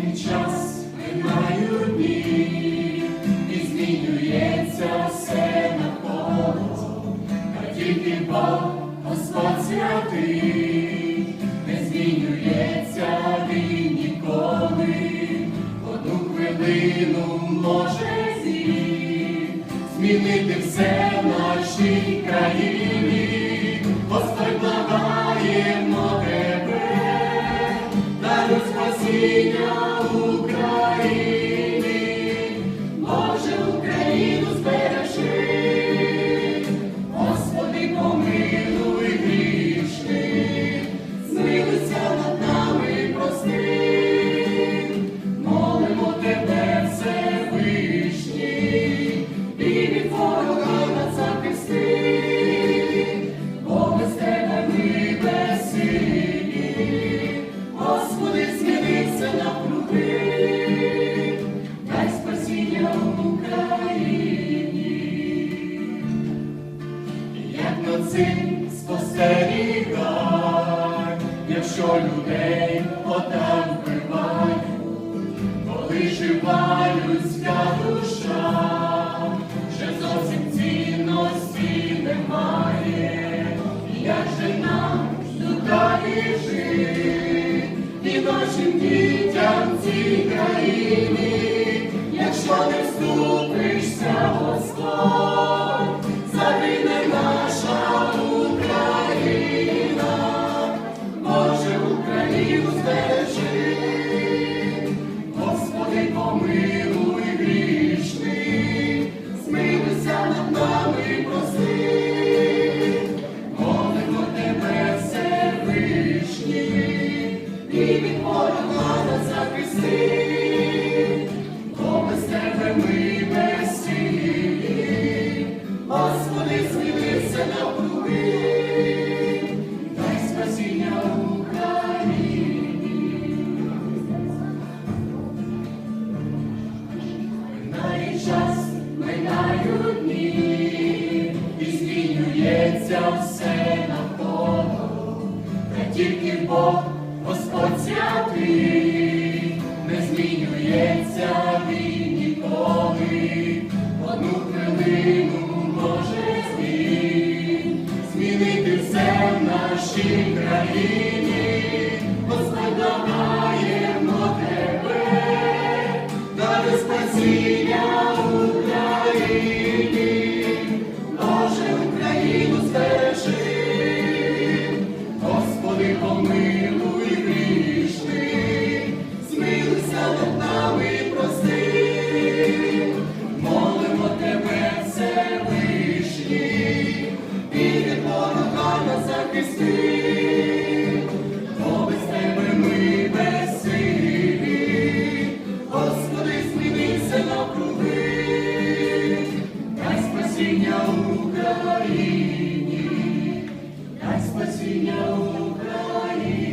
Минає час, минають дні, і змінюється все навколо, та тільки Бог, Господь святий, не змінюється він ніколи, одну хвилину може змін, змінити все в нашій країні, цим спостерігай, якщо людей отак вбивають, коли жива людська душа, вже зовсім цінності немає, як же нам далі жити, і нашим дітям в цій країні, якщо не вступишся, Господь, І від ворога нас захисти, бо тебе ми безсилі, Господи, змінися навкруги, дай спасіння Україні. Минає час, минають дні, і змінюється все навколо, та тільки Бог, Господь святий, не змінюється він ніколи, одну хвилину може змін, змінити все в нашій країні, Господь давай. спасіння Україні, дай спасіння Україні.